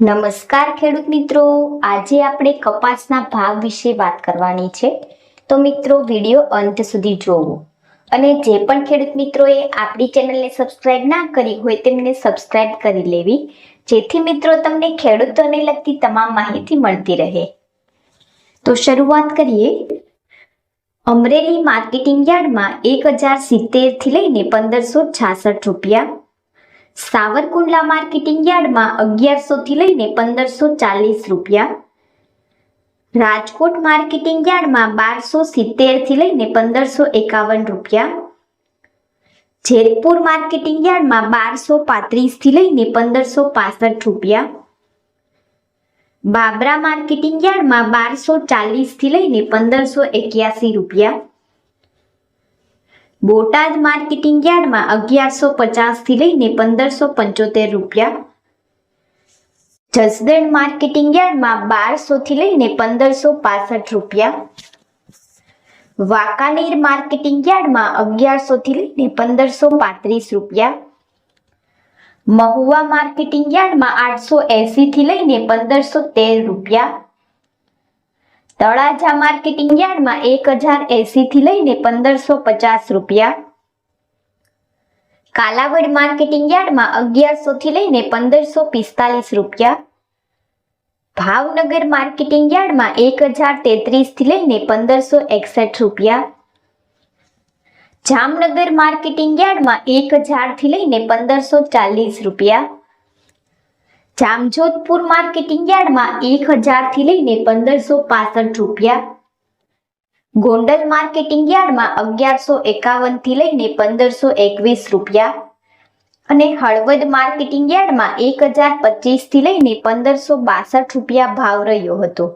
નમસ્કાર ખેડૂત મિત્રો. આજે આપણે કપાસના ભાવ વિશે વાત કરવાની છે. તો મિત્રો, વીડિયો અંત સુધી જોવો. અને જે પણ ખેડૂત મિત્રોએ આપણી ચેનલને સબસ્ક્રાઇબ ના કરી હોય તેમને સબસ્ક્રાઇબ કરી લેવી. જેથી મિત્રો તમને ખેડૂતોને લગતી તમામ માહિતી મળતી રહે. તો શરૂઆત કરીએ. અમરેલી માર્કેટિંગ યાર્ડમાં એક હજાર સિત્તેરથી લઈને પંદરસો છાસઠ રૂપિયા સાવરકુંડલા માર્કેટિંગ યાર્ડમાં અગિયારસો થી લઈને પંદરસો ચાલીસ રૂપિયા. રાજકોટ માર્કેટિંગ યાર્ડમાં બારસો સિત્તેરથી લઈને પંદરસો એકાવન રૂપિયા. જેતપુર માર્કેટિંગ યાર્ડમાં બારસો પાંત્રીસથી લઈને પંદરસો પાસઠ રૂપિયા. બાબરા માર્કેટિંગ યાર્ડમાં બારસો ચાલીસથી લઈને પંદરસો એક્યાસી રૂપિયા. બોટાદ માર્કેટિંગ યાર્ડમાં અગિયારસો પચાસથી લઈને પંદરસો પંચોતેર રૂપિયા. જસદણ માર્કેટિંગ યાર્ડમાં બારસોથી લઈને પંદરસો પાસઠ રૂપિયા. વાંકાનેર માર્કેટિંગ યાર્ડમાં અગિયારસોથી લઈને પંદરસો પાંત્રીસ રૂપિયા. મહુવા માર્કેટિંગ યાર્ડમાં આઠસો એંસીથી લઈને પંદરસો તેર રૂપિયા. તળાજા માર્કેટિંગ યાર્ડમાં એક હજાર એંસીથી લઈને પંદરસો પચાસ રૂપિયા. કાલાવડ માર્કેટિંગ યાર્ડમાં અગિયારસોથી લઈને પંદરસો પિસ્તાલીસ રૂપિયા. ભાવનગર માર્કેટિંગ યાર્ડમાં એક હજાર તેત્રીસથી લઈને પંદરસો એકસઠ રૂપિયા. જામનગર માર્કેટિંગ યાર્ડમાં એક હજારથી લઈને પંદરસો ચાલીસ રૂપિયા. જામજોધપુર માર્કેટિંગ યાર્ડમાં એક હજારથી લઈને પંદરસો પાસઠ રૂપિયા. ગોંડલ માર્કેટિંગ યાર્ડમાં અગિયારસો એકાવનથી લઈને પંદરસો એકવીસ રૂપિયા. અને હળવદ માર્કેટિંગ યાર્ડમાં એક હજાર પચીસથી લઈને પંદરસો બાસઠ રૂપિયા ભાવ રહ્યો હતો.